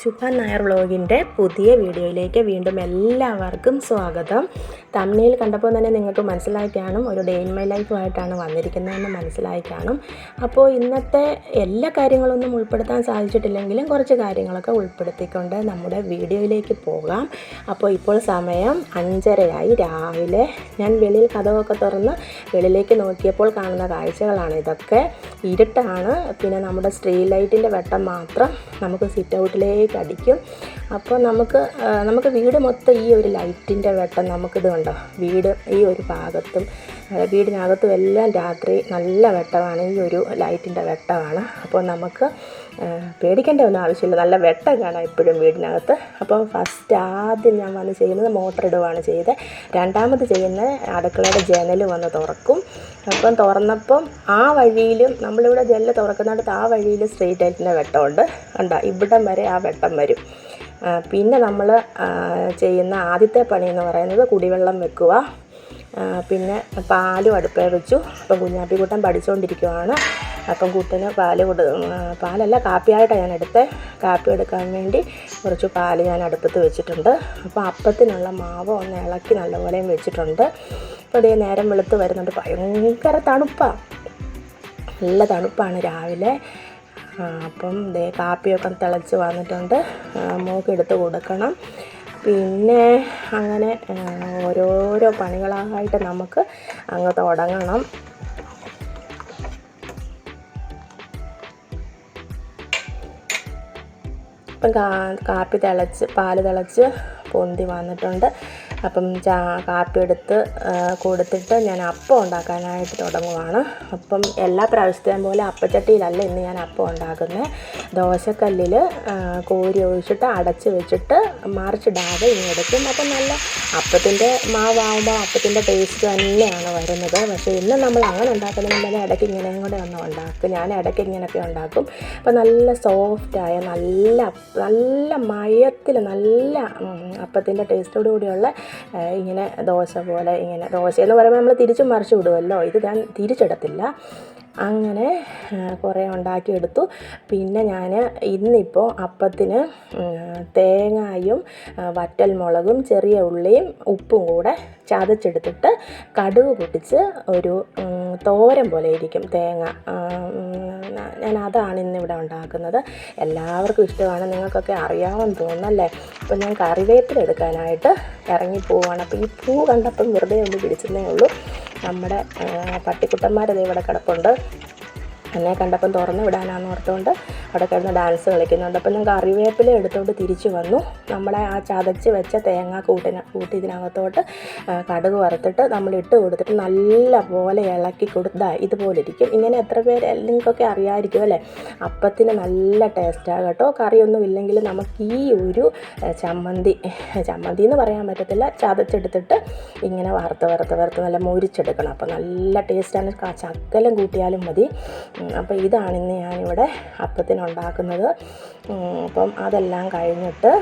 ശുഭ നായർ വ്ളോഗിന്റെ പുതിയ വീഡിയോയിലേക്ക് വീണ്ടും എല്ലാവർക്കും സ്വാഗതം. തമിഴിൽ കണ്ടപ്പോൾ തന്നെ നിങ്ങൾക്ക് മനസ്സിലായി കാണും. ഒരു ഡേ ഇൻ മൈ ലൈഫുമായിട്ടാണ് വന്നിരിക്കുന്നതെന്ന് മനസ്സിലായി കാണും. അപ്പോൾ ഇന്നത്തെ എല്ലാ കാര്യങ്ങളൊന്നും ഉൾപ്പെടുത്താൻ സാധിച്ചിട്ടില്ലെങ്കിലും കുറച്ച് കാര്യങ്ങളൊക്കെ ഉൾപ്പെടുത്തിക്കൊണ്ട് നമ്മുടെ വീഡിയോയിലേക്ക് പോകാം. അപ്പോൾ ഇപ്പോൾ സമയം അഞ്ചരയായി. രാവിലെ ഞാൻ വെളിയിൽ കഥകൊക്കെ തുറന്ന് വെളിയിലേക്ക് നോക്കിയപ്പോൾ കാണുന്ന കാഴ്ചകളാണ് ഇതൊക്കെ. ഇരുട്ടാണ്. പിന്നെ നമ്മുടെ സ്ട്രീറ്റ് ലൈറ്റിന്റെ വെട്ടം മാത്രം നമുക്ക് സിറ്റ് ഔട്ടിലേക്ക് അടിക്കും അപ്പോൾ നമുക്ക് നമുക്ക് വീട് മൊത്തം ഈ ഒരു ലൈറ്റിന്റെ വെട്ടം നമുക്കിത് കണ്ടോ വീട് ഈ ഒരു ഭാഗത്തും വീടിനകത്തും എല്ലാം രാത്രി നല്ല വെട്ടമാണ്. ഈ ഒരു ലൈറ്റിന്റെ വെട്ടമാണ്. അപ്പോൾ നമുക്ക് പേടിക്കേണ്ട ഒന്നും ആവശ്യമില്ല. നല്ല വെട്ടം കാണാം എപ്പോഴും വീടിനകത്ത്. അപ്പം ഫസ്റ്റ് ആദ്യം ഞാൻ വന്ന് ചെയ്യുന്നത് മോട്ടർ ഇടുകയാണ് ചെയ്തത്. രണ്ടാമത് ചെയ്യുന്ന അടുക്കളയുടെ ജനൽ വന്ന് തുറക്കും. അപ്പം തുറന്നപ്പം ആ വഴിയിലും നമ്മളിവിടെ ജനൽ തുറക്കുന്നിടത്ത് ആ വഴിയിൽ സ്ട്രീറ്റ് ലൈറ്റിന്റെ വെട്ടമുണ്ട്. കണ്ട? ഇവിടം വരെ ആ വെട്ടം വരും. പിന്നെ നമ്മൾ ചെയ്യുന്ന ആദ്യത്തെ പണി എന്ന് പറയുന്നത് കുടിവെള്ളം വെക്കുക. പിന്നെ പാലും അടുപ്പേ വെച്ചു. അപ്പം കുഞ്ഞാപ്പിക്കുട്ടൻ പഠിച്ചുകൊണ്ടിരിക്കുവാണ് അപ്പം കുട്ടന് പാൽ കൊടു പാലല്ല കാപ്പിയായിട്ടാണ് ഞാൻ എടുത്തത് കാപ്പി എടുക്കാൻ വേണ്ടി കുറച്ച് പാൽ ഞാൻ അടുപ്പത്ത് വെച്ചിട്ടുണ്ട്. അപ്പോൾ അപ്പത്തിനുള്ള മാവ് ഒന്ന് ഇളക്കി നല്ലപോലെയും വെച്ചിട്ടുണ്ട്. അപ്പോൾ അതേ നേരം വെളുത്ത് വരുന്നുണ്ട്. ഭയങ്കര തണുപ്പാണ് നല്ല തണുപ്പാണ് രാവിലെ. അപ്പം ദേ കാപ്പിയൊക്കെ തിളച്ച് വന്നിട്ടുണ്ട്. മോക്ക് എടുത്ത് കൊടുക്കണം. പിന്നെ അങ്ങനെ ഓരോരോ പണികളായിട്ട് നമുക്ക് അങ്ങ് തുടങ്ങണം. ഇപ്പം കാപ്പി തിളച്ച് പാൽ തിളച്ച് പൊന്തി വന്നിട്ടുണ്ട്. അപ്പം ചാ കാപ്പി എടുത്ത് കൊടുത്തിട്ട് ഞാൻ അപ്പം ഉണ്ടാക്കാനായിട്ട് തുടങ്ങുവാണ്. അപ്പം എല്ലാ പ്രാവശ്യത്തെയും പോലെ അപ്പച്ചട്ടിയിലല്ല ഇന്ന് ഞാൻ അപ്പം ഉണ്ടാക്കുന്നത് ദോശക്കല്ലിൽ കോരി ഒഴിച്ചിട്ട് അടച്ച് വെച്ചിട്ട് മറിച്ചിടാതെ ഇനി എടുക്കും. അപ്പം നല്ല അപ്പത്തിന്റെ മാവാകുമ്പോൾ അപ്പത്തിന്റെ ടേസ്റ്റ് തന്നെയാണ് വരുന്നത്. പക്ഷേ ഇന്ന് നമ്മൾ അങ്ങനെ ഉണ്ടാക്കുന്നതിന് പോലെ ഇടയ്ക്ക് ഇങ്ങനെയും കൂടെ ഒന്ന് ഉണ്ടാക്കും. ഞാൻ ഇടയ്ക്ക് ഇങ്ങനെയൊക്കെ ഉണ്ടാക്കും. അപ്പം നല്ല സോഫ്റ്റായ നല്ല നല്ല മയത്തിൽ നല്ല അപ്പത്തിന്റെ ടേസ്റ്റോടു കൂടിയുള്ള ആ, ഇങ്ങനെ ദോശ പോലെ ഇങ്ങനെ ദോശ എന്ന് പറയുമ്പോൾ നമ്മൾ തിരിച്ചും മറിച്ച് വിടുമല്ലോ ഇത് ഞാൻ തിരിച്ചിടത്തില്ല. അങ്ങനെ കുറേ ഉണ്ടാക്കിയെടുത്തു. പിന്നെ ഞാൻ ഇന്നിപ്പോൾ അപ്പത്തിന് തേങ്ങായും വറ്റൽ വറ്റൽമുളകും ചെറിയ ഉള്ളിയും ഉപ്പും കൂടെ ചതച്ചെടുത്തിട്ട് കടുക് പൊട്ടിച്ച് ഒരു തോരം തോരൻ പോലെ ഇരിക്കും തേങ്ങ. ഞാൻ അതാണ് ഇന്നിവിടെ ഉണ്ടാക്കുന്നത്. എല്ലാവർക്കും ഇഷ്ടമാണ്. നിങ്ങൾക്കൊക്കെ അറിയാമെന്ന് തോന്നുന്നല്ലേ? അപ്പോൾ ഞാൻ കറിവേപ്പില എടുക്കാനായിട്ട് ഇറങ്ങി പോവുകയാണ് അപ്പോൾ ഈ പൂ കണ്ടപ്പം വെറുതെ ഒന്ന് പിടിച്ചതേ ഉള്ളൂ. നമ്മുടെ പട്ടിക്കുട്ടന്മാരത് ഇവിടെ കിടപ്പുണ്ട്. എന്നെ കണ്ടപ്പം തുറന്ന് വിടാനാന്ന് ഓർത്തുകൊണ്ട് അവിടെ കിടന്ന് ഡാൻസ് കളിക്കുന്നുണ്ട്. അപ്പം ഞാൻ കറിവേപ്പില എടുത്തുകൊണ്ട് തിരിച്ചു വന്നു. നമ്മളെ ആ ചതച്ച് വെച്ച തേങ്ങ കൂട്ടിന് കൂട്ടി ഇതിനകത്തോട്ട് കടുക് വറുത്തിട്ട് നമ്മൾ ഇട്ട് കൊടുത്തിട്ട് നല്ല പോലെ ഇളക്കി കൊടുത്താൽ ഇതുപോലെ ഇരിക്കും ഇങ്ങനെ എത്ര പേര് നിങ്ങൾക്കൊക്കെ അറിയാമായിരിക്കും അല്ലേ? അപ്പത്തിന് നല്ല ടേസ്റ്റാണ് കേട്ടോ. കറിയൊന്നും ഇല്ലെങ്കിൽ നമുക്ക് ഈ ഒരു ചമ്മന്തി ചമ്മന്തി എന്ന് പറയാൻ പറ്റത്തില്ല. ചതച്ചെടുത്തിട്ട് ഇങ്ങനെ വറുത്ത് വറുത്ത് വറുത്ത് നല്ല മുരിച്ചെടുക്കണം. അപ്പോൾ നല്ല ടേസ്റ്റാണ് ചക്കലം കൂട്ടിയാലും മതി. അപ്പോൾ ഇതാണ് ഇന്ന് ഞാനിവിടെ അപ്പത്തിനുണ്ടാക്കുന്നത്. അപ്പം അതെല്ലാം കഴിഞ്ഞിട്ട്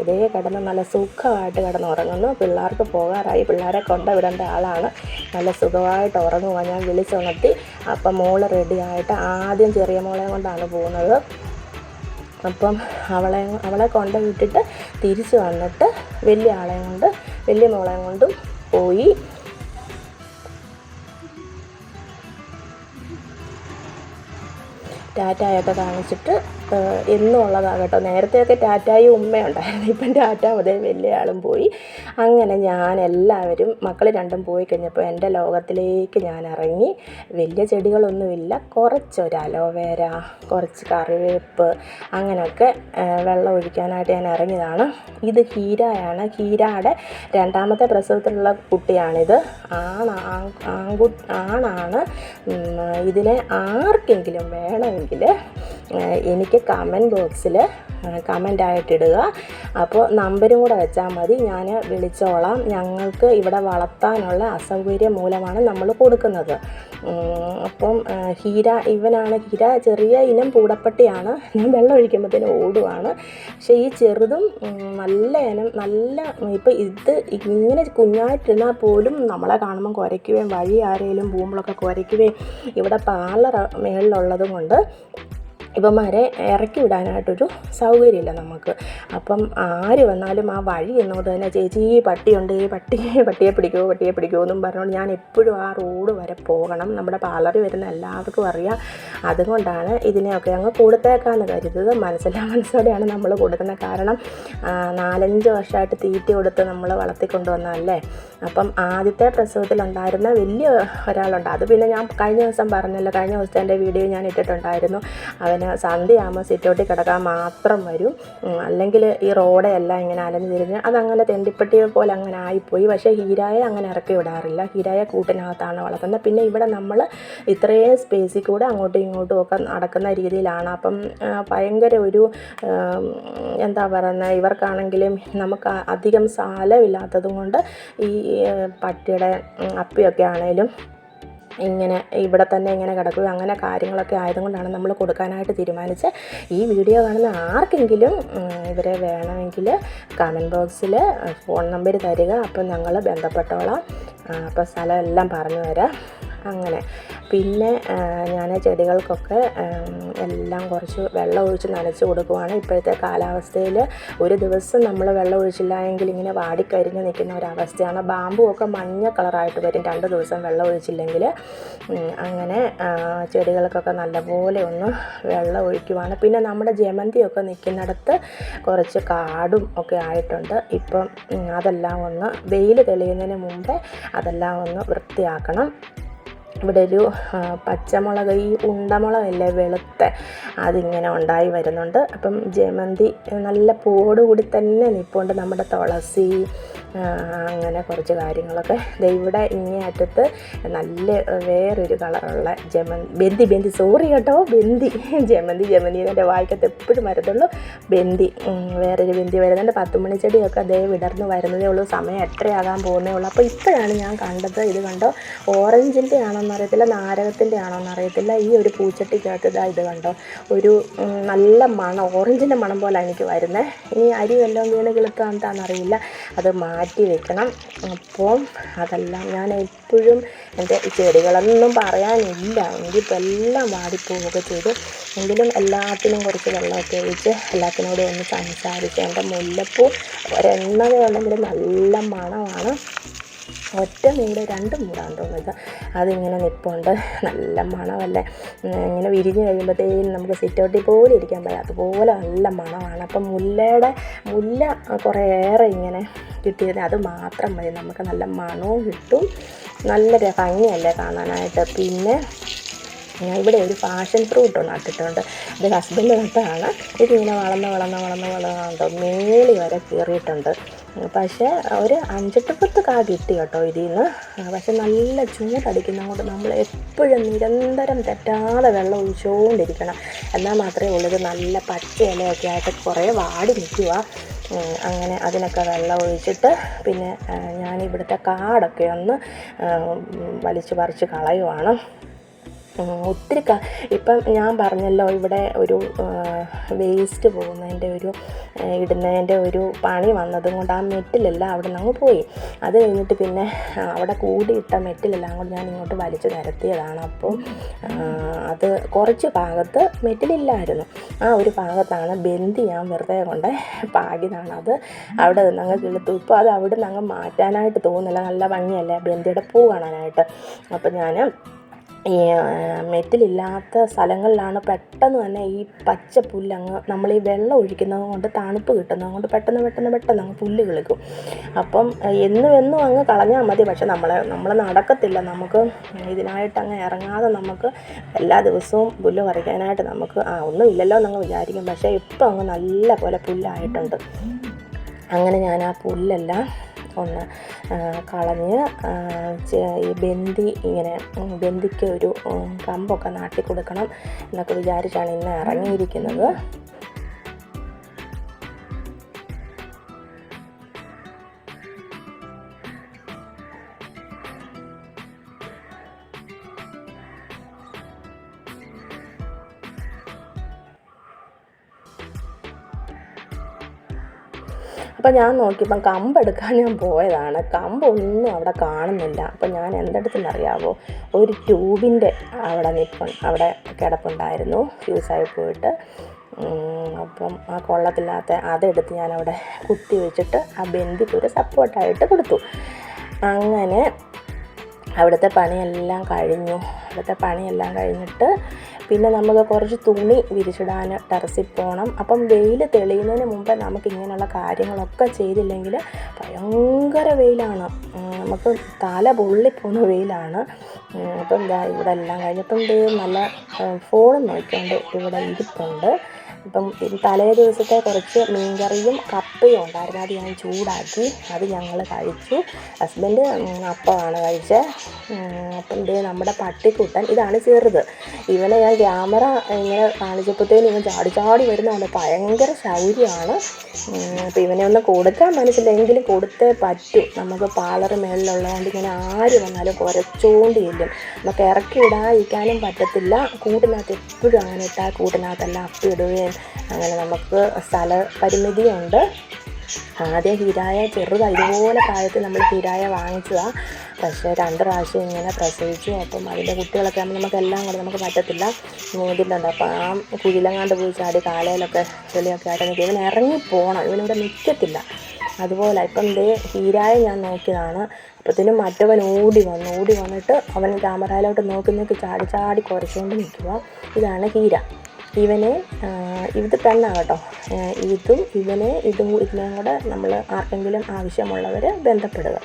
ഇതേ കിടന്ന് നല്ല സുഖമായിട്ട് കിടന്നുറങ്ങുന്നു. പിള്ളേർക്ക് പോകാറായി. പിള്ളേരെ കൊണ്ടുവിടേണ്ട ആളാണ്. നല്ല സുഖമായിട്ട് ഉറങ്ങുക ഞാൻ വിളിച്ചുണർത്തി. അപ്പം മോൾ റെഡിയായിട്ട് ആദ്യം ചെറിയ മോളെ കൊണ്ടാണ് പോകുന്നത്. അപ്പം അവളെ അവളെ കൊണ്ട് വിട്ടിട്ട് തിരിച്ച് വന്നിട്ട് വലിയ ആളെയും കൊണ്ട് വലിയ മോളെയും കൊണ്ടും പോയി. ടാറ്റായൊക്കെ കാണിച്ചിട്ട് എന്നും കേട്ടോ നേരത്തെയൊക്കെ ടാറ്റായും ഉമ്മയുണ്ടായിരുന്നു ഇപ്പം ടാറ്റ മുതൽ വലിയ ആളും പോയി. അങ്ങനെ ഞാൻ എല്ലാവരും മക്കൾ രണ്ടും പോയി കഴിഞ്ഞപ്പോൾ എന്റെ ലോകത്തിലേക്ക് ഞാൻ ഇറങ്ങി. വലിയ ചെടികളൊന്നുമില്ല. കുറച്ചൊരു അലോവേര കുറച്ച് കറിവേപ്പ് അങ്ങനെയൊക്കെ വെള്ളം ഒഴിക്കാനായിട്ട് ഞാൻ ഇറങ്ങിയതാണ്. ഇത് ഹീരയാണ്. ഹീരയുടെ രണ്ടാമത്തെ പ്രസവത്തിലുള്ള കുട്ടിയാണിത്. ആണ് ആൺകു ആണാണ്. ഇതിനെ ആർക്കെങ്കിലും വേണമെങ്കിൽ എനിക്ക് കമന്റ് ബോക്സിൽ കമന്റ് ആയിട്ടിടുക അപ്പോൾ നമ്പരും കൂടെ വെച്ചാൽ മതി. ഞാൻ വിളിച്ചോളാം. ഞങ്ങൾക്ക് ഇവിടെ വളർത്താനുള്ള അസൗകര്യം മൂലമാണ് നമ്മൾ കൊടുക്കുന്നത്. അപ്പം ഹീര ഇവനാണ്. ഹീര ചെറിയ ഇനം പൂടപ്പട്ടിയാണ്. ഞാൻ വെള്ളം ഒഴിക്കുമ്പോഴത്തേനും ഓടുവാണ്. പക്ഷേ ഈ ചെറുതും നല്ല ഇനം നല്ല ഇപ്പം ഇത് ഇങ്ങനെ കുഞ്ഞായിട്ടിരുന്നാൽ പോലും നമ്മളെ കാണുമ്പം കുരയ്ക്കുകയും വഴി ആരെങ്കിലും പോകുമ്പോഴൊക്കെ കുരയ്ക്കുകയും ഇവിടെ പാർലർ മേളിലുള്ളത് കൊണ്ട് ഇവന്മാരെ ഇറക്കി വിടാനായിട്ടൊരു സൗകര്യമില്ല നമുക്ക്. അപ്പം ആര് വന്നാലും ആ വഴി എന്നോട് തന്നെ ചേച്ചി ഈ പട്ടിയുണ്ട് ഈ പട്ടി പട്ടിയെ പിടിക്കുമോ പട്ടിയെ പിടിക്കുമോ എന്നും പറഞ്ഞുകൊണ്ട് ഞാൻ എപ്പോഴും ആ റോഡ് വരെ പോകണം. നമ്മുടെ പാർലറിൽ വരുന്ന എല്ലാവർക്കും അറിയാം. അതുകൊണ്ടാണ് ഇതിനെയൊക്കെ അങ്ങ് കൊടുത്തേക്കാന്ന് കരുതുന്നത്. മനസ്സിലാ മനസ്സോടെയാണ് നമ്മൾ കൊടുക്കുന്നത് കാരണം നാലഞ്ച് വർഷമായിട്ട് തീറ്റ കൊടുത്ത് നമ്മൾ വളർത്തിക്കൊണ്ടുവന്നതല്ലേ. അപ്പം ആദ്യത്തെ പ്രസവത്തിലുണ്ടായിരുന്ന വലിയ ഒരാളുണ്ട്. അത് പിന്നെ ഞാൻ കഴിഞ്ഞ ദിവസം പറഞ്ഞല്ലോ കഴിഞ്ഞ ദിവസത്തെ എന്റെ വീഡിയോ ഞാൻ ഇട്ടിട്ടുണ്ടായിരുന്നു. അവന് സന്ധ്യയാകുമ്പോൾ സിറ്റൗട്ടിൽ കിടക്കാൻ മാത്രം വരും. അല്ലെങ്കിൽ ഈ റോഡെല്ലാം ഇങ്ങനെ അലഞ്ഞു തിരിഞ്ഞ് അതങ്ങനെ തെണ്ടിപ്പട്ടിയെ പോലെ അങ്ങനെ ആയിപ്പോയി. പക്ഷേ ഹീരായെ അങ്ങനെ ഇറക്കി വിടാറില്ല. ഹീരായ കൂട്ടിനകത്താണ് വളർത്തുന്നത്. പിന്നെ ഇവിടെ നമ്മൾ ഇത്രയും സ്പേസിൽ കൂടെ അങ്ങോട്ടും ഇങ്ങോട്ടും ഒക്കെ നടക്കുന്ന രീതിയിലാണ്. അപ്പം ഭയങ്കര ഒരു എന്താ പറയുന്നത് ഇവർക്കാണെങ്കിലും നമുക്ക് അധികം സാലമില്ലാത്തതുകൊണ്ട് ഈ പട്ടിയുടെ അപ്പിയൊക്കെ ആണേലും ഇങ്ങനെ ഇവിടെ തന്നെ ഇങ്ങനെ കിടക്കുക അങ്ങനെ കാര്യങ്ങളൊക്കെ ആയതുകൊണ്ടാണ് നമ്മൾ കൊടുക്കാനായിട്ട് തീരുമാനിച്ച് ഈ വീഡിയോ കാണുന്ന ആർക്കെങ്കിലും ഇവരെ വേണമെങ്കിൽ കമന്റ് ബോക്സിൽ ഫോൺ നമ്പർ തരിക. അപ്പോൾ ഞങ്ങൾ ബന്ധപ്പെട്ടോളാം. അപ്പോൾ സ്ഥലം എല്ലാം പറഞ്ഞു തരാം. അങ്ങനെ. പിന്നെ ഞാൻ ചെടികൾക്കൊക്കെ എല്ലാം കുറച്ച് വെള്ളം ഒഴിച്ച് നനച്ച് കൊടുക്കുവാണ്. ഇപ്പോഴത്തെ കാലാവസ്ഥയിൽ ഒരു ദിവസം നമ്മൾ വെള്ളം ഒഴിച്ചില്ല എങ്കിൽ ഇങ്ങനെ വാടിക്കരിഞ്ഞ് നിൽക്കുന്ന ഒരവസ്ഥയാണ്. ബാമ്പു ഒക്കെ മഞ്ഞ കളറായിട്ട് വരും. രണ്ട് ദിവസം വെള്ളം ഒഴിച്ചില്ലെങ്കിൽ അങ്ങനെ ചെടികൾക്കൊക്കെ നല്ലപോലെ ഒന്ന് വെള്ളം ഒഴിക്കുവാണ്. പിന്നെ നമ്മുടെ ജമന്തിയൊക്കെ നിൽക്കുന്നിടത്ത് കുറച്ച് കാടും ഒക്കെ ആയിട്ടുണ്ട്. ഇപ്പം അതെല്ലാം ഒന്ന് വെയിൽ തെളിയുന്നതിന് മുമ്പേ അതെല്ലാം ഒന്ന് വൃത്തിയാക്കണം. ഇവിടെ ഒരു പച്ചമുളക് ഈ ഉണ്ടമുളകല്ലേ വെളുത്ത അതിങ്ങനെ ഉണ്ടായി വരുന്നുണ്ട്. അപ്പം ജമന്തി നല്ല പൂവോടുകൂടി തന്നെ നിൽപ്പുണ്ട് നമ്മുടെ തുളസി അങ്ങനെ കുറച്ച് കാര്യങ്ങളൊക്കെ. ഇവിടെ ഇങ്ങേ അറ്റത്ത് നല്ല വേറൊരു കളറുള്ള ജമൻ ബന്തി ബന്തി സോറി കേട്ടോ ബന്തി ജമന്തി ജമന്തി എന്റെ വായിക്കത്ത് എപ്പോഴും വരത്തുള്ളൂ ബന്തി വേറൊരു ബന്തി വരുന്നുണ്ട്. പത്ത് ചെടിയൊക്കെ അതേ വിടർന്ന് വരുന്നതേ ഉള്ളൂ. സമയം എട്ടരയാകാൻ പോകുന്നേ ഉള്ളൂ. അപ്പോൾ ഇപ്പോഴാണ് ഞാൻ കണ്ടത് ഇത് കണ്ടോ? ഓറഞ്ചിന്റെ അറിയത്തില്ല. നാരകത്തിന്റെ ആണോന്ന് അറിയത്തില്ല. ഈ ഒരു പൂച്ചട്ടിക്കകത്ത് ഇതാ ഇത് കണ്ടോ? ഒരു നല്ല മണം ഓറഞ്ചിന്റെ മണം പോലെ എനിക്ക് വരുന്നത് ഇനി അരി വല്ലതും വീണ് കിളുത്താണെന്നറിയില്ല അത് മാറ്റി വെക്കണം. അപ്പോൾ അതെല്ലാം ഞാൻ എപ്പോഴും എന്റെ ചെടികളൊന്നും പറയാനില്ല. എനിക്കിപ്പോൾ എല്ലാം വാടിപ്പോവുകയൊക്കെ ചെയ്തു. എങ്കിലും എല്ലാത്തിനും കുറച്ച് വെള്ളമൊക്കെ ഒഴിച്ച് എല്ലാത്തിനോടും ഒന്ന് സംസാരിച്ച് എന്റെ മുല്ലപ്പൂ ഒരെണ്ണ ഉണ്ടെങ്കിലും നല്ല മണമാണ്. ഒറ്റ മൂട് രണ്ട് മൂടാണ് തോന്നുന്നത് അതിങ്ങനെ നിൽപ്പുണ്ട് നല്ല മണമല്ലേ? ഇങ്ങനെ വിരിഞ്ഞ് കഴിയുമ്പോഴത്തേക്കും നമുക്ക് സിറ്റൗട്ടിൽ പോലും ഇരിക്കാൻ പറ്റും അതുപോലെ നല്ല മണമാണ്. അപ്പം മുല്ലയുടെ മുല്ല കുറേയേറെ ഇങ്ങനെ കിട്ടിയത് അത് മാത്രം മതി. നമുക്ക് നല്ല മണവും കിട്ടും. നല്ല ഭംഗിയല്ലേ കാണാനായിട്ട്. പിന്നെ ഞാൻ ഇവിടെ ഒരു പാഷൻ ഫ്രൂട്ട് നട്ടിട്ടുണ്ട്. ഇത് ഹസ്ബൻഡ് നട്ടതാണ് ഇതിങ്ങനെ വളർന്ന് വളർന്ന് വളർന്ന് വളർന്നുണ്ടോ മേളി വരെ കയറിയിട്ടുണ്ട് പക്ഷേ ഒരു അഞ്ചെട്ട് പത്ത് കാ കിട്ടി കേട്ടോ ഇതിൽ നിന്ന് പക്ഷെ നല്ല ചൂടടിക്കുന്ന കൊണ്ട് നമ്മൾ എപ്പോഴും നിരന്തരം തെറ്റാതെ വെള്ളം ഒഴിച്ചുകൊണ്ടിരിക്കണം. എന്നാൽ മാത്രമേ ഉള്ളത് നല്ല പച്ച ഇലയൊക്കെ ആയിട്ട് കുറേ വാടി നിൽക്കുക. അങ്ങനെ അതിനൊക്കെ വെള്ളം ഒഴിച്ചിട്ട് പിന്നെ ഞാൻ ഇവിടുത്തെ കാടൊക്കെ ഒന്ന് വലിച്ചു പറിച്ച് കളയുവാണ്. ഒത്തിരി ഇപ്പം ഞാൻ പറഞ്ഞല്ലോ ഇവിടെ ഒരു വേസ്റ്റ് പോകുന്നതിന്റെ ഒരു ഇടുന്നതിന്റെ ഒരു പണി വന്നതും കൊണ്ട് ആ മെറ്റിലെല്ലാം അവിടെ നിന്ന് അങ്ങ് പോയി. അത് കഴിഞ്ഞിട്ട് പിന്നെ അവിടെ കൂടിയിട്ട മെറ്റിലെല്ലാം കൂടി ഞാൻ ഇങ്ങോട്ട് വലിച്ചു നിരത്തിയതാണ്. അപ്പോൾ അത് കുറച്ച് ഭാഗത്ത് മെറ്റിലില്ലായിരുന്നു. ആ ഒരു ഭാഗത്താണ് ബന്ദി ഞാൻ വെറുതെ കൊണ്ട് പാകിതാണ് അത്. അവിടെ നിന്ന് അങ്ങ് കിളുത്തു. ഇപ്പോൾ അത് അവിടെ നിന്ന് അങ്ങ് മാറ്റാനായിട്ട് തോന്നുന്നില്ല. നല്ല ഭംഗിയല്ലേ ബന്ദിയുടെ പൂ കാണാനായിട്ട്. അപ്പോൾ ഞാൻ ഈ മെറ്റലില്ലാത്ത സ്ഥലങ്ങളിലാണ് പെട്ടെന്ന് തന്നെ ഈ പച്ച പുല്ലങ്ങ് നമ്മൾ ഈ വെള്ളം ഒഴിക്കുന്നത് കൊണ്ട് തണുപ്പ് കിട്ടുന്നത് കൊണ്ട് പെട്ടെന്ന് പെട്ടെന്ന് പെട്ടെന്ന് അങ്ങ് പുല്ല് കിളിക്കും. അപ്പം എന്നും എന്നും അങ്ങ് കളഞ്ഞാൽ മതി. പക്ഷെ നമ്മളെ നമ്മൾ നടക്കത്തില്ല. നമുക്ക് ഇതിനായിട്ട് അങ്ങ് ഇറങ്ങാതെ നമുക്ക് എല്ലാ ദിവസവും പുല്ല് പറിക്കാനായിട്ട് നമുക്ക് ആ ഒന്നും ഇല്ലല്ലോ എന്നങ്ങ് വിചാരിക്കും. പക്ഷേ ഇപ്പം അങ്ങ് നല്ല പോലെ പുല്ലായിട്ടുണ്ട്. അങ്ങനെ ഞാൻ ആ പുല്ലെല്ലാം ഒന്ന് കളഞ്ഞ് ഈ ബന്തി ഇങ്ങനെ ബന്തിക്ക് ഒരു കമ്പൊക്കെ നാട്ടി കൊടുക്കണം എന്നൊക്കെ വിചാരിച്ചാണ് ഇന്ന് ഇറങ്ങിയിരിക്കുന്നത്. അപ്പോൾ ഞാൻ നോക്കിയപ്പം കമ്പെടുക്കാൻ ഞാൻ പോയതാണ്. കമ്പൊന്നും അവിടെ കാണുന്നില്ല. അപ്പം ഞാൻ എന്തെടുത്തെന്നറിയാവോ? ഒരു ട്യൂബിന്റെ അവിടെ നിപ്പൺ അവിടെ കിടപ്പുണ്ടായിരുന്നു. ഫ്യൂസായി പോയിട്ട്. അപ്പം ആ കൊള്ളത്തില്ലാത്ത അതെടുത്ത് ഞാൻ അവിടെ കുത്തി വെച്ചിട്ട് ആ ബന്ധിക്ക് ഒരു സപ്പോർട്ടായിട്ട് കൊടുത്തു. അങ്ങനെ അവിടുത്തെ പണിയെല്ലാം കഴിഞ്ഞു. അവിടുത്തെ പണിയെല്ലാം കഴിഞ്ഞിട്ട് പിന്നെ നമുക്ക് കുറച്ച് തുണി വിരിച്ചിടാൻ ടെറസിൽ പോകണം. അപ്പം വെയിൽ തെളിയുന്നതിന് മുമ്പ് നമുക്ക് ഇങ്ങനെയുള്ള കാര്യങ്ങളൊക്കെ ചെയ്തില്ലെങ്കിൽ ഭയങ്കര വെയിലാണ്. നമുക്ക് തല പൊള്ളിപ്പോകുന്ന വെയിലാണ്. അപ്പം ഇതാ ഇവിടെ എല്ലാം കഴിഞ്ഞപ്പം നല്ല ഫോൺ നോക്കിക്കൊണ്ട് ഇവിടെ ഇരിപ്പുണ്ട്. ഇത് തലേ ദിവസത്തെ കുറച്ച് മീൻകറിയും കപ്പയും ഉണ്ടായിരുന്നു. അത് ഞാൻ ചൂടാക്കി. അത് ഞങ്ങൾ കഴിച്ചു. ഹസ്ബൻഡ് അപ്പമാണ് കഴിച്ചത് അപ്പം ഇത് നമ്മുടെ പട്ടിക്കുട്ടൻ ഇതാണ് ചെറുത്. ഇവനെ ഞാൻ ക്യാമറ ഇങ്ങനെ കാണിച്ചപ്പോഴത്തേനും ഇവൻ ചാടി ചാടി വരുന്നതുകൊണ്ട് ഭയങ്കര ശൗര്യമാണ്. അപ്പോൾ ഇവനെ ഒന്ന് കൊടുക്കാൻ മനസ്സിലെങ്കിലും കൊടുത്തേ പറ്റൂ. നമുക്ക് പാലറ് മേളിലുള്ളതുകൊണ്ട് ഇങ്ങനെ ആര് വന്നാലും കുരച്ചോണ്ട് ചെല്ലും നമുക്ക് ഇറക്കി ഇടാതിരിക്കാനും പറ്റത്തില്ല. കൂട്ടിനകത്ത് എപ്പോഴും അങ്ങനെ ഇട്ടാൽ കൂട്ടിനകത്തെല്ലാം അപ്പിയിടുകയും അങ്ങനെ നമുക്ക് സ്ഥല പരിമിതിയുണ്ട്. ആദ്യം ഹീരായ ചെറുതാണ് ഇതുപോലെ പ്രായത്തിൽ നമ്മൾ ഹീരായ വാങ്ങിച്ചതാണ് പക്ഷേ രണ്ട് പ്രാവശ്യം ഇങ്ങനെ പ്രസവിച്ചു. അപ്പം അതിന്റെ കുട്ടികളൊക്കെ ആകുമ്പോൾ നമുക്ക് എല്ലാം കൂടെ നമുക്ക് പറ്റത്തില്ല. നീന്തിട്ടുണ്ട് അപ്പം ആ കുഴിലങ്ങാണ്ട് പോയി ചാടി കാലയിലൊക്കെ ചെളിയൊക്കെ ആയിട്ട് നിൽക്കും. ഇവൻ ഇറങ്ങി പോകണം ഇവനിവിടെ നിൽക്കത്തില്ല അതുപോലെ ഇപ്പം ദേ ഹീരായ ഞാൻ നോക്കിയതാണ്. അപ്പോഴത്തേനും മറ്റവൻ ഓടി വന്നു. ഓടി വന്നിട്ട് അവൻ ക്യാമറയിലോട്ട് നോക്കി നോക്കി ചാടി ചാടി കുറച്ചുകൊണ്ട് നിൽക്കുക ഇതാണ് ഹീര. ഇവനെ ഇത് പെണ്ണാണ് കേട്ടോ ഇതും ഇവനെ ഇതും ഇതിനെയും കൂടെ നമ്മൾ ആർക്കെങ്കിലും ആവശ്യമുള്ളവർ ബന്ധപ്പെടുക.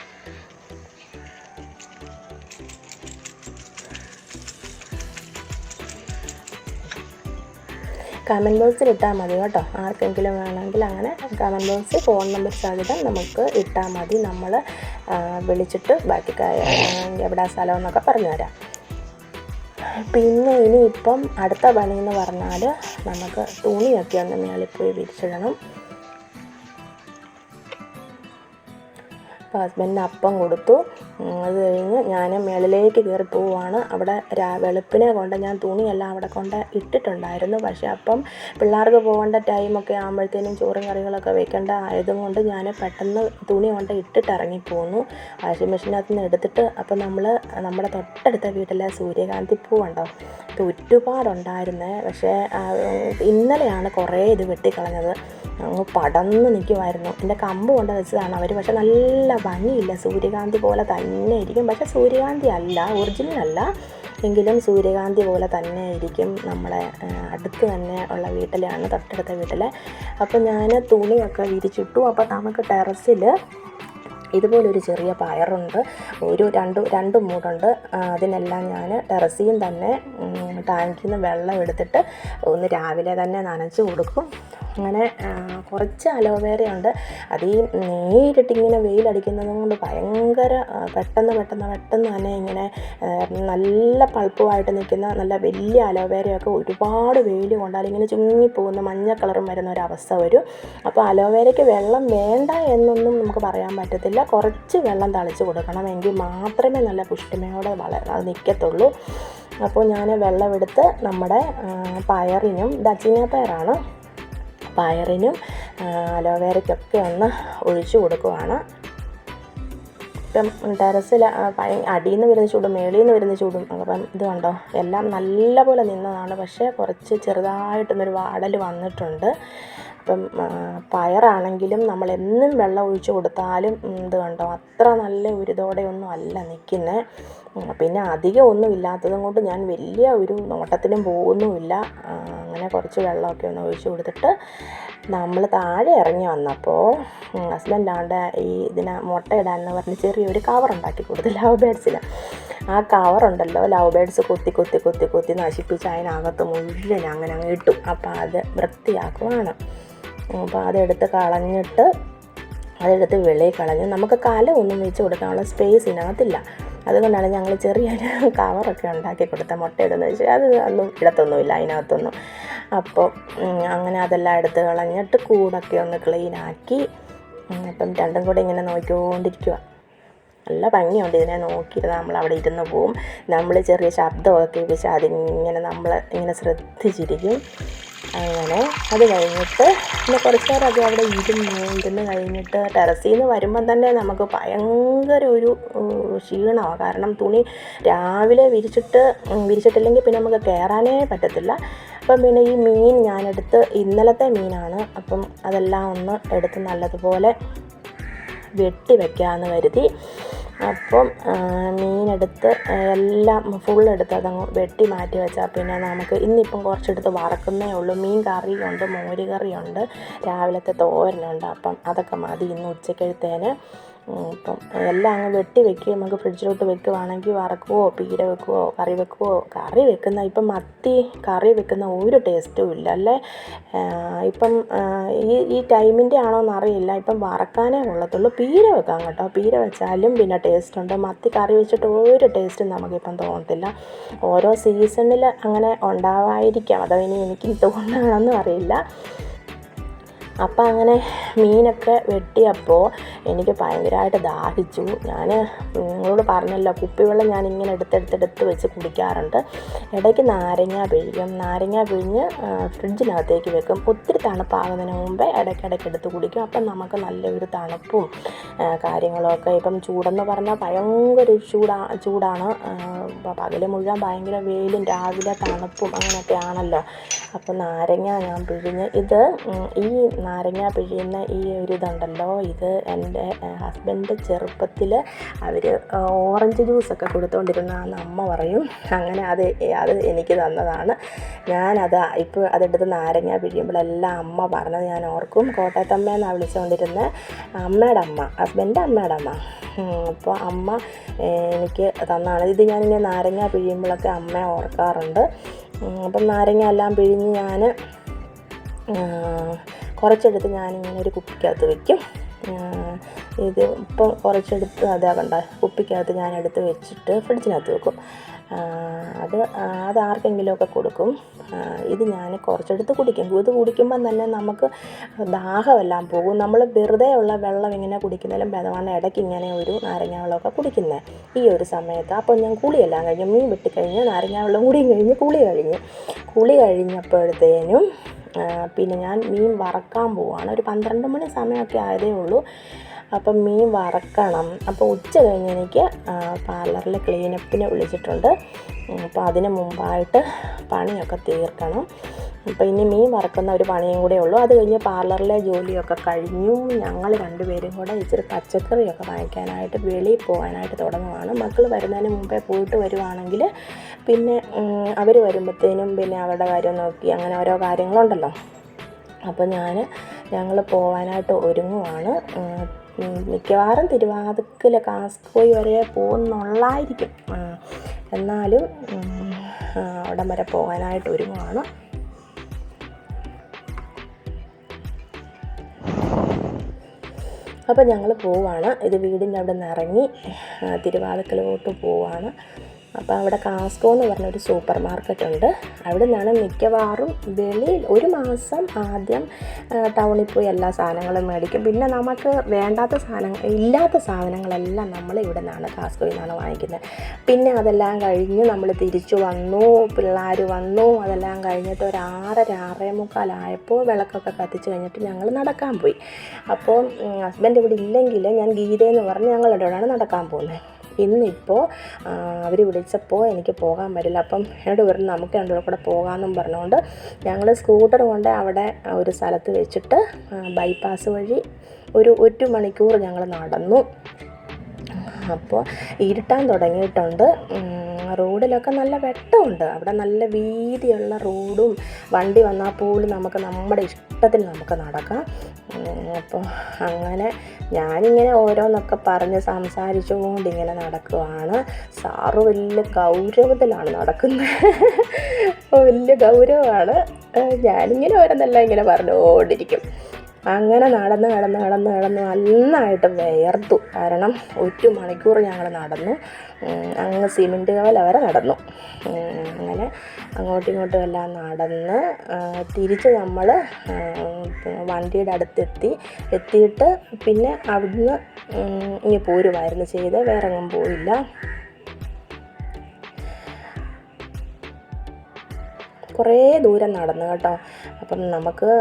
കമന്റ് ബോക്സിൽ ഇട്ടാൽ മതി കേട്ടോ. ആർക്കെങ്കിലും വേണമെങ്കിൽ അങ്ങനെ കമന്റ് ബോക്സിൽ ഫോൺ നമ്പർ സഹിതം നമുക്ക് ഇട്ടാൽ മതി. നമ്മൾ വിളിച്ചിട്ട് ബാക്കി എവിടെ സ്ഥലം എന്നൊക്കെ പറഞ്ഞുതരാം. പിന്നെ ഇനിയിപ്പം അടുത്ത പണി എന്ന് പറഞ്ഞാൽ നമുക്ക് തുണിയൊക്കെ ഒന്ന് മേളിൽ പോയി വിരിച്ചിടണം. അപ്പോൾ ഹസ്ബൻഡിന് അപ്പം കൊടുത്തു. അത് കഴിഞ്ഞ് ഞാൻ മേളിലേക്ക് കയറി പോവുകയാണ് അവിടെ രാ വെളുപ്പിനെ കൊണ്ട് ഞാൻ തുണിയെല്ലാം അവിടെ കൊണ്ട് ഇട്ടിട്ടുണ്ടായിരുന്നു. പക്ഷേ അപ്പം പിള്ളേർക്ക് പോകേണ്ട ടൈമൊക്കെ ആകുമ്പോഴത്തേനും ചോറും കറികളൊക്കെ വെക്കേണ്ട ആയതുകൊണ്ട് ഞാൻ പെട്ടെന്ന് തുണി കൊണ്ട് ഇട്ടിട്ട് ഇറങ്ങിപ്പോന്നു വാഷിംഗ് മെഷീനകത്ത് നിന്ന് എടുത്തിട്ട് അപ്പം നമ്മൾ നമ്മുടെ തൊട്ടടുത്ത വീട്ടിലെ സൂര്യകാന്തി പൂവുണ്ടോ? ഇത് ഒരുപാടുണ്ടായിരുന്നേ. പക്ഷേ ഇന്നലെയാണ് കുറേ ഇത് വെട്ടിക്കളഞ്ഞത്. അങ്ങ് പടന്ന് നിൽക്കുമായിരുന്നു. എന്റെ കമ്പ് കൊണ്ട് വെച്ചതാണ് അവർ. പക്ഷെ നല്ല ഭംഗിയില്ല. സൂര്യകാന്തി പോലെ തന്നെ ഇരിക്കും. പക്ഷെ സൂര്യകാന്തി അല്ല ഒറിജിനൽ അല്ല. എങ്കിലും സൂര്യകാന്തി പോലെ തന്നെ ഇരിക്കും നമ്മളെ അടുത്ത് തന്നെ ഉള്ള വീട്ടിലാണ് തൊട്ടടുത്ത വീട്ടിൽ അപ്പോൾ ഞാൻ തുണിയൊക്കെ വിരിച്ചിട്ടു. അപ്പോൾ നമുക്ക് ടെറസിൽ ഇതുപോലൊരു ചെറിയ പയറുണ്ട്. ഒരു രണ്ട് രണ്ട് മൂടുണ്ട്. അതിനെല്ലാം ഞാൻ ടെറസിയും തന്നെ ടാങ്കിൽ നിന്ന് വെള്ളം എടുത്തിട്ട് ഒന്ന് രാവിലെ തന്നെ നനച്ച് കൊടുക്കും. അങ്ങനെ കുറച്ച് അലോവേരയുണ്ട് അത് ഈ നേരിട്ടിങ്ങനെ വെയിലടിക്കുന്നത് കൊണ്ട് ഭയങ്കര പെട്ടെന്ന് പെട്ടെന്ന് പെട്ടെന്ന് തന്നെ ഇങ്ങനെ നല്ല പൾപ്പുമായിട്ട് നിൽക്കുന്ന നല്ല വലിയ അലോവേരയൊക്കെ ഒരുപാട് വെയിൽ കൊണ്ടാൽ ഇങ്ങനെ ചുങ്ങിപ്പോകുന്ന മഞ്ഞ കളറും വരുന്ന ഒരു അവസ്ഥ വരും. അപ്പോൾ അലോവേരയ്ക്ക് വെള്ളം വേണ്ട എന്നൊന്നും നമുക്ക് പറയാൻ പറ്റത്തില്ല. കുറച്ച് വെള്ളം തളിച്ച് കൊടുക്കണം എങ്കിൽ മാത്രമേ നല്ല പുഷ്ടിമയോടെ വള അത് നിൽക്കത്തുള്ളൂ. അപ്പോൾ ഞാൻ വെള്ളമെടുത്ത് നമ്മുടെ പയറിനും ദക്ഷിണ പയറാണ്. പയറിനും അലോവേരയ്ക്കൊക്കെ ഒന്ന് ഒഴിച്ചു കൊടുക്കുവാണ്. ഇപ്പം ടെറസിൽ അടിയിൽ നിന്ന് വരുന്ന ചൂടും മേളിൽ നിന്ന് വരുന്ന ചൂടും അപ്പം ഇത് കണ്ടോ? എല്ലാം നല്ലപോലെ നിന്നതാണ്. പക്ഷേ കുറച്ച് ചെറുതായിട്ടൊന്നൊരു വാടൽ വന്നിട്ടുണ്ട്. അപ്പം ആ, പയറാണെങ്കിലും നമ്മൾ എന്നും വെള്ളം ഒഴിച്ചു കൊടുത്താലും ഇത് കണ്ടോ? അത്ര നല്ല ഉരുതോടെയൊന്നും അല്ല നിൽക്കുന്നത് പിന്നെ അധികം ഒന്നും ഇല്ലാത്തതും കൊണ്ട് ഞാൻ വലിയ ഒരു നോട്ടത്തിനും പോകുന്നുമില്ല. അങ്ങനെ കുറച്ച് വെള്ളമൊക്കെ ഒന്ന് ഒഴിച്ചു കൊടുത്തിട്ട് നമ്മൾ താഴെ ഇറങ്ങി വന്നപ്പോൾ ഹസ്ബൻഡാണ്ട് ഈ ഇതിന് മുട്ടയിടാൻ എന്ന് പറഞ്ഞ് ചെറിയൊരു കവർ ഉണ്ടാക്കി കൊടുത്തു ലവ് ബേഡ്സിന് ആ കവറുണ്ടല്ലോ ലവ് ബേഡ്സ് കൊത്തി കൊത്തി കൊത്തി കൊത്തി നശിപ്പിച്ച് അതിനകത്ത് മുഴുവൻ അങ്ങനെ അങ്ങ് ഇട്ടു. അപ്പോൾ അത് വൃത്തിയാക്കുവാണ്. അപ്പോൾ അതെടുത്ത് കളഞ്ഞിട്ട് അതെടുത്ത് വെളിയിൽ കളഞ്ഞു. നമുക്ക് കല ഒന്നും വെച്ച് കൊടുക്കാനുള്ള സ്പേസ് ഇതിനകത്തില്ല. അതുകൊണ്ടാണ് ഞങ്ങൾ ചെറിയൊരു കവറൊക്കെ ഉണ്ടാക്കി കൊടുത്ത മുട്ടയിടുന്നത് വെച്ചാൽ അത് ഒന്നും ഇടത്തൊന്നുമില്ല അതിനകത്തൊന്നും. അപ്പോൾ അങ്ങനെ അതെല്ലാം എടുത്ത് കളഞ്ഞിട്ട് കൂടൊക്കെ ഒന്ന് ഉം, അപ്പം രണ്ടും കൂടെ ഇങ്ങനെ നോക്കിക്കൊണ്ടിരിക്കുക നല്ല ഭംഗിയുണ്ട് ഇതിനെ നോക്കിയിരുന്ന് നമ്മൾ അവിടെ ഇരുന്ന് പോവും. നമ്മൾ ചെറിയ ശബ്ദമൊക്കെ വെച്ച് അതിങ്ങനെ നമ്മൾ ഇങ്ങനെ ശ്രദ്ധിച്ചിരിക്കും. അങ്ങനെ അത് കഴിഞ്ഞിട്ട് പിന്നെ കുറച്ച് നേരം അത് അവിടെ ഇരുന്നു ഇരുന്ന് കഴിഞ്ഞിട്ട് ടെറസിൽ നിന്ന് വരുമ്പം തന്നെ നമുക്ക് ഭയങ്കര ഒരു ക്ഷീണമാണ് കാരണം തുണി രാവിലെ വിരിച്ചിട്ട് വിരിച്ചിട്ടില്ലെങ്കിൽ പിന്നെ നമുക്ക് കയറാനേ പറ്റത്തില്ല. അപ്പം പിന്നെ ഈ മീൻ ഞാനെടുത്ത് ഇന്നലത്തെ മീനാണ്. അപ്പം അതെല്ലാം ഒന്ന് എടുത്ത് നല്ലതുപോലെ വെട്ടി വെക്കാമെന്ന് കരുതി. അപ്പം മീനെടുത്ത് എല്ലാം ഫുൾ എടുത്ത് അതങ്ങ് വെട്ടി മാറ്റി വെച്ചാൽ പിന്നെ നമുക്ക് ഇന്നിപ്പം കുറച്ചെടുത്ത് വറക്കുന്നേ ഉള്ളൂ. മീൻ കറിയുണ്ട് മോര് കറിയുണ്ട് രാവിലത്തെ തോരനുണ്ട്. അപ്പം അതൊക്കെ മതി ഇന്ന് ഉച്ചക്കഴുത്തേന്. ഇപ്പം എല്ലാം അങ്ങ് വെട്ടി വെക്കുക നമുക്ക് ഫ്രിഡ്ജിലോട്ട് വെക്കുവാണെങ്കിൽ വറക്കുവോ പീര വെക്കുവോ കറി വെക്കുവോ കറി വെക്കുന്ന ഇപ്പം മത്തി കറി വെക്കുന്ന ഒരു ടേസ്റ്റും ഇല്ല അല്ലേ? ഇപ്പം ഈ ഈ ടൈമിന്റെ ആണോ എന്നറിയില്ല ഇപ്പം വറക്കാനേ കൊള്ളത്തുള്ളൂ. പീര വെക്കാം കേട്ടോ. പീര വെച്ചാലും പിന്നെ ടേസ്റ്റ് ഉണ്ട്. മത്തി കറി വെച്ചിട്ട് ഒരു ടേസ്റ്റും നമുക്കിപ്പം തോന്നത്തില്ല. ഓരോ സീസണിൽ അങ്ങനെ ഉണ്ടാവായിരിക്കാം അതോ ഇനി എനിക്ക് തോന്നുകയാണെന്നും അറിയില്ല. അപ്പം അങ്ങനെ മീനൊക്കെ വെട്ടിയപ്പോൾ എനിക്ക് ഭയങ്കരമായിട്ട് ദാഹിച്ചു. ഞാൻ നിങ്ങളോട് പറഞ്ഞല്ലോ കുപ്പിവെള്ളം ഞാൻ ഇങ്ങനെ എടുത്തെടുത്തെടുത്ത് വെച്ച് കുടിക്കാറുണ്ട്. ഇടയ്ക്ക് നാരങ്ങ പിഴിയും. നാരങ്ങ പിഴിഞ്ഞ് ഫ്രിഡ്ജിനകത്തേക്ക് വെക്കും. ഒത്തിരി തണുപ്പാകുന്നതിന് മുമ്പേ ഇടയ്ക്കിടയ്ക്ക് എടുത്ത് കുടിക്കും. അപ്പം നമുക്ക് നല്ലൊരു തണുപ്പും കാര്യങ്ങളൊക്കെ ഇപ്പം ചൂടെന്ന് പറഞ്ഞാൽ ഭയങ്കര ചൂടാ ചൂടാണ്. അപ്പോൾ പകൽ മുഴുവൻ ഭയങ്കര വെയിലും രാവിലെ തണുപ്പും അങ്ങനെയൊക്കെ ആണല്ലോ അപ്പോൾ നാരങ്ങ ഞാൻ പിഴിഞ്ഞ് ഇത് ഈ നാരങ്ങ പിഴിയുന്ന ഈ ഒരു ഇതുണ്ടല്ലോ ഇത് എന്റെ ഹസ്ബൻഡ് ചെറുപ്പത്തിൽ അവർ ഓറഞ്ച് ജ്യൂസൊക്കെ ആ അമ്മ പറയും അങ്ങനെ അത് അത് എനിക്ക് തന്നതാണ്. ഞാനത് ഇപ്പോൾ അതെടുത്ത് നാരങ്ങ പിഴിയുമ്പോഴെല്ലാം അമ്മ പറഞ്ഞത് ഞാൻ ഓർക്കും. കോട്ടയത്തമ്മ എന്നാണ് വിളിച്ചുകൊണ്ടിരുന്ന അമ്മയുടെ അമ്മ ഹസ്ബൻഡ് അമ്മയുടെ അമ്മ. അപ്പോൾ അമ്മ എനിക്ക് തന്നാണ് ഇത് ഞാനിങ്ങനെ നാരങ്ങ പിഴിയുമ്പോഴൊക്കെ അമ്മ ഓർക്കാറുണ്ട്. അപ്പം നാരങ്ങ എല്ലാം പിഴിഞ്ഞ് ഞാൻ കുറച്ചെടുത്ത് ഞാനിങ്ങനെ ഒരു കുപ്പിക്കകത്ത് വെക്കും. ആ, ഇത് ഇപ്പം കുറച്ചെടുത്ത് അതാ കണ്ട കുപ്പിക്കകത്ത് ഞാൻ എടുത്ത് വെച്ചിട്ട് ഫ്രിഡ്ജിനകത്ത് വെക്കും. അത് അത് ആർക്കെങ്കിലുമൊക്കെ കൊടുക്കും. ഇത് ഞാൻ കുറച്ചെടുത്ത് കുടിക്കും. ഇത് കുടിക്കുമ്പം തന്നെ നമുക്ക് ദാഹമെല്ലാം പോകും. നമ്മൾ വെറുതെ ഉള്ള വെള്ളം ഇങ്ങനെ കുടിക്കുന്നതിലും ഭേദമാണ് ഇടയ്ക്ക് ഇങ്ങനെ ഒരു നാരങ്ങ വെള്ളമൊക്കെ കുടിക്കുന്നത് ഈ ഒരു സമയത്ത് അപ്പോൾ ഞാൻ കുളിയെല്ലാം കഴിഞ്ഞു മീൻ വെട്ടിക്കഴിഞ്ഞ് നാരങ്ങ വെള്ളം കൂടിയും കഴിഞ്ഞ് കുളി കഴിഞ്ഞു കുളി കഴിഞ്ഞപ്പോഴത്തേനും പിന്നെ ഞാൻ മീൻ വറക്കാൻ പോവാണ്. ഒരു പന്ത്രണ്ട് മണി സമയമൊക്കെ ആയതേ ഉള്ളൂ. അപ്പം മീൻ വറക്കണം. അപ്പോൾ ഉച്ച കഴിഞ്ഞ് എനിക്ക് പാർലറിൽ ക്ലീനപ്പിനെ വിളിച്ചിട്ടുണ്ട്. അപ്പോൾ അതിന് മുമ്പായിട്ട് പണിയൊക്കെ തീർക്കണം. അപ്പോൾ ഇനി മീൻ വറക്കുന്ന ഒരു പണിയും കൂടെ ഉള്ളൂ. അത് കഴിഞ്ഞ് പാർലറിലെ ജോലിയൊക്കെ കഴിഞ്ഞു ഞങ്ങൾ രണ്ടുപേരും കൂടെ ഇച്ചിരി പച്ചക്കറിയൊക്കെ വാങ്ങിക്കാനായിട്ട് വെളിയിൽ പോകാനായിട്ട് തുടങ്ങുവാണ്. മക്കൾ വരുന്നതിന് മുമ്പേ പോയിട്ട് വരുവാണെങ്കിൽ പിന്നെ അവർ വരുമ്പോഴത്തേനും പിന്നെ അവരുടെ കാര്യം നോക്കി അങ്ങനെ ഓരോ കാര്യങ്ങളുണ്ടല്ലോ. അപ്പോൾ ഞാൻ ഞങ്ങൾ പോകാനായിട്ട് ഒരുങ്ങുവാണ്. മിക്കവാറും തിരുവാതിക്കൽ കാസ്കോയി വരെ പോകുന്നുള്ളായിരിക്കും. എന്നാലും അവിടം വരെ പോകാനായിട്ട് ഒരുങ്ങുവാണ്. അപ്പോൾ ഞങ്ങൾ പോവാണ്. ഇത് വീടിന്റെ അവിടെ നിന്ന് ഇറങ്ങി തിരുവാതുക്കലോട്ട് പോവാണ്. അപ്പോൾ അവിടെ കാസ്കോ എന്ന് പറഞ്ഞൊരു സൂപ്പർ മാർക്കറ്റ് ഉണ്ട്. അവിടെ നിന്നാണ് മിക്കവാറും വെളിയിൽ ഒരു മാസം ആദ്യം ടൗണിൽ പോയി എല്ലാ സാധനങ്ങളും മേടിക്കും. പിന്നെ നമുക്ക് വേണ്ടാത്ത സാധനങ്ങൾ ഇല്ലാത്ത സാധനങ്ങളെല്ലാം നമ്മൾ ഇവിടെ നിന്നാണ് കാസ്കോയിൽ നിന്നാണ് വാങ്ങിക്കുന്നത്. പിന്നെ അതെല്ലാം കഴിഞ്ഞ് നമ്മൾ തിരിച്ചു വന്നു പിള്ളേർ വന്നു. അതെല്ലാം കഴിഞ്ഞിട്ട് ഒരു ആറര ആറേ മുക്കാലായപ്പോൾ വിളക്കൊക്കെ കത്തിച്ച് കഴിഞ്ഞിട്ട് ഞങ്ങൾ നടക്കാൻ പോയി. അപ്പോൾ ഹസ്ബൻഡ് ഇവിടെ ഇല്ലെങ്കിൽ ഞാൻ ഗീതയെന്ന് പറഞ്ഞ് ഞങ്ങളുടെ കൂടെയാണ് നടക്കാൻ പോകുന്നത്. ഇന്നിപ്പോൾ അവർ വിളിച്ചപ്പോൾ എനിക്ക് പോകാൻ പറ്റില്ല. അപ്പം എന്നോട് പറഞ്ഞു നമുക്ക് രണ്ടുപേരും കൂടെ പോകാമെന്നും പറഞ്ഞുകൊണ്ട് ഞങ്ങൾ സ്കൂട്ടർ കൊണ്ട് അവിടെ ഒരു സ്ഥലത്ത് വെച്ചിട്ട് ബൈപ്പാസ് വഴി ഒരു ഒരു മണിക്കൂർ ഞങ്ങൾ നടന്നു. അപ്പോൾ ഇരുട്ടാൻ തുടങ്ങിയിട്ടുണ്ട്. റോഡിലൊക്കെ നല്ല വെട്ടമുണ്ട്. അവിടെ നല്ല വീതിയുള്ള റോഡും വണ്ടി വന്നാൽ പോലും നമുക്ക് നമ്മുടെ ഇഷ്ടത്തിന് നമുക്ക് നടക്കാം. അപ്പോൾ അങ്ങനെ ഞാനിങ്ങനെ ഓരോന്നൊക്കെ പറഞ്ഞ് സംസാരിച്ചുകൊണ്ട് ഇങ്ങനെ നടക്കുവാണ്. സാറ് വലിയ ഗൗരവത്തിലാണ് നടക്കുന്നത്. വലിയ ഗൗരവമാണ്. ഞാനിങ്ങനെ ഓരോന്നെല്ലാം ഇങ്ങനെ പറഞ്ഞുകൊണ്ടിരിക്കും. അങ്ങനെ നടന്ന് നടന്ന് നടന്ന് നടന്ന് നന്നായിട്ട് വിയർത്തു കാരണം ഒരു മണിക്കൂർ ഞങ്ങൾ നടന്നു. അങ്ങ് സിമെന്റ് കവല വരെ നടന്നു. അങ്ങനെ അങ്ങോട്ടും ഇങ്ങോട്ടും എല്ലാം നടന്ന് തിരിച്ച് നമ്മൾ വണ്ടിയുടെ അടുത്തെത്തി. എത്തിയിട്ട് പിന്നെ അവിടുന്ന് ഇനി പോരുമായിരുന്നു. ചെയ്ത് വേറെ എങ്ങും പോയില്ല. കുറേ ദൂരം നടന്നു കേട്ടോ. അപ്പം നമുക്ക്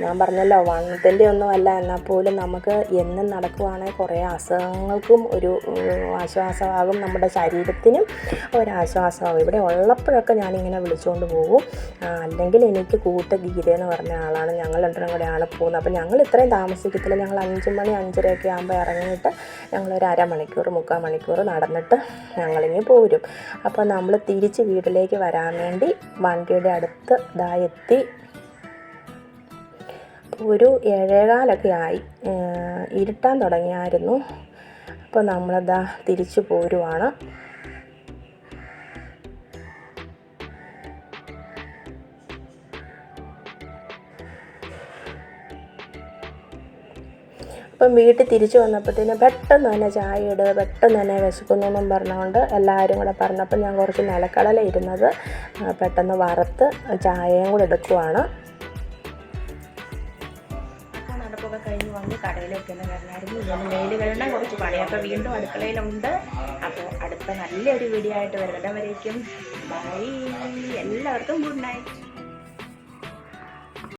ഞാൻ പറഞ്ഞല്ലോ വണ്ണത്തിന്റെ ഒന്നും അല്ല. എന്നാൽ പോലും നമുക്ക് എന്നും നടക്കുവാണെങ്കിൽ കുറേ അസുഖങ്ങൾക്കും ഒരു ആശ്വാസമാകും. നമ്മുടെ ശരീരത്തിനും ഒരാശ്വാസമാകും. ഇവിടെ ഉള്ളപ്പോഴൊക്കെ ഞാനിങ്ങനെ വിളിച്ചുകൊണ്ട് പോകും. അല്ലെങ്കിൽ എനിക്ക് കൂട്ട ഗീത എന്ന് പറഞ്ഞ ആളാണ്. ഞങ്ങൾ രണ്ടും കൂടെയാണ് പോകുന്നത്. അപ്പോൾ ഞങ്ങൾ ഇത്രയും താമസിക്കത്തില്ല. ഞങ്ങൾ അഞ്ച് മണി അഞ്ചരയൊക്കെ ആകുമ്പോൾ ഇറങ്ങിയിട്ട് ഞങ്ങളൊരു അരമണിക്കൂർ മുക്കാൽ മണിക്കൂർ നടന്നിട്ട് ഞങ്ങളിങ്ങ് പോരും. അപ്പോൾ നമ്മൾ തിരിച്ച് വീട്ടിലേക്ക് വരാൻ വേണ്ടി വണ്ടിയുടെ അടുത്ത് ഇതാ എത്തി. ഒരു ഏഴേകാലൊക്കെ ആയി ഇരുട്ടാൻ തുടങ്ങിയായിരുന്നു. അപ്പോൾ നമ്മളിതാ തിരിച്ചു പോരുവാണ്. അപ്പം വീട്ടിൽ തിരിച്ചു വന്നപ്പോഴത്തേനും പെട്ടെന്ന് തന്നെ ചായ ഇടുക പെട്ടെന്ന് തന്നെ വിശക്കുന്നു എന്നും പറഞ്ഞുകൊണ്ട് എല്ലാവരും കൂടെ പറഞ്ഞപ്പോൾ ഞാൻ കുറച്ച് നിലക്കടല ഇരുന്നത് പെട്ടെന്ന് വറുത്ത് ചായയും കൂടെ എടുക്കുവാണ്. കഴിഞ്ഞ് വെക്കുന്ന കാരണമായിരുന്നു കയറണമായിരുന്നു ഇങ്ങനെ മെയിലുകളുടെ കുറച്ച് വീണ്ടും അടുക്കളയിലുണ്ട്. അപ്പോൾ അടുത്ത നല്ലൊരു വീഡിയോ ആയിട്ട് വരുന്നിടം വരേക്കും ബൈ. എല്ലാവർക്കും ഗുഡ് നൈറ്റ്.